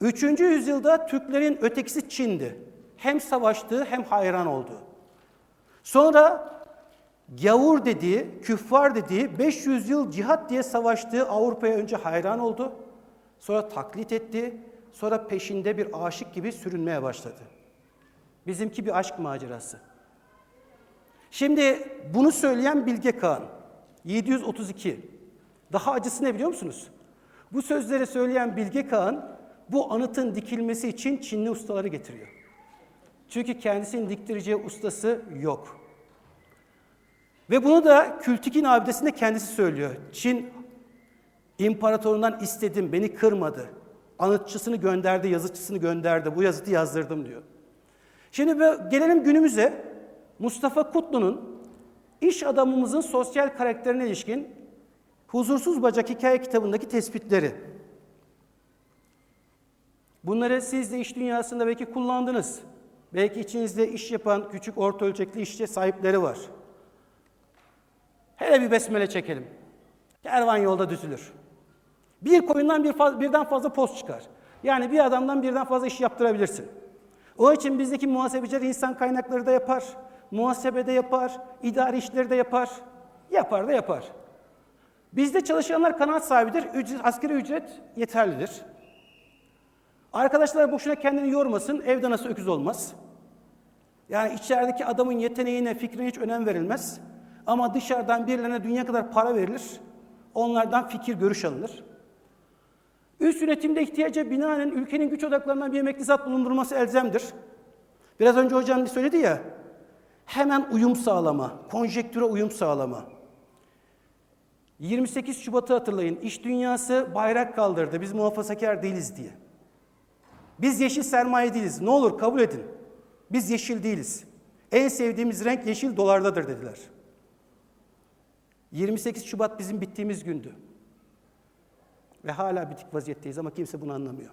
Üçüncü yüzyılda Türklerin ötekisi Çin'di. Hem savaştığı hem hayran oldu. Sonra gavur dediği, küffar dediği 500 yıl cihat diye savaştığı Avrupa'ya önce hayran oldu. Sonra taklit etti. Sonra peşinde bir aşık gibi sürünmeye başladı. Bizimki bir aşk macerası. Şimdi bunu söyleyen Bilge Kağan. 732. Daha acısı ne biliyor musunuz? Bu sözleri söyleyen Bilge Kağan bu anıtın dikilmesi için Çinli ustaları getiriyor. Çünkü kendisinin diktireceği ustası yok. Ve bunu da Kültikin abidesinde kendisi söylüyor. Çin imparatorundan istedim, beni kırmadı. Anıtçısını gönderdi, yazıcısını gönderdi. Bu yazıtı yazdırdım diyor. Şimdi gelelim günümüze. Mustafa Kutlu'nun iş adamımızın sosyal karakterine ilişkin Huzursuz Bacak Hikaye kitabındaki tespitleri. Bunları siz de iş dünyasında belki kullandınız. Belki içinizde iş yapan küçük orta ölçekli işçi sahipleri var. Hele bir besmele çekelim. Kervan yolda düzülür. Bir koyundan bir faz, birden fazla post çıkar. Yani bir adamdan birden fazla iş yaptırabilirsin. O için bizdeki muhasebeciler insan kaynakları da yapar, muhasebede yapar, idari işleri de yapar. Yapar da yapar. Bizde çalışanlar kanaat sahibidir, ücret, asgari ücret yeterlidir. Arkadaşlar boşuna kendini yormasın, evde nasıl öküz olmaz. Yani içerideki adamın yeteneğine, fikrine hiç önem verilmez. Ama dışarıdan birilerine dünya kadar para verilir. Onlardan fikir, görüş alınır. Üst yönetimde ihtiyaca binaen ülkenin güç odaklarından bir emekli zat bulundurması elzemdir. Biraz önce hocam bir söyledi ya, hemen uyum sağlama, konjektüre uyum sağlama. 28 Şubat'ı hatırlayın, iş dünyası bayrak kaldırdı, biz muhafazakar değiliz diye. Biz yeşil sermaye değiliz, ne olur kabul edin. Biz yeşil değiliz. En sevdiğimiz renk yeşil dolardadır dediler. 28 Şubat bizim bittiğimiz gündü. Ve hala bitik vaziyetteyiz ama kimse bunu anlamıyor.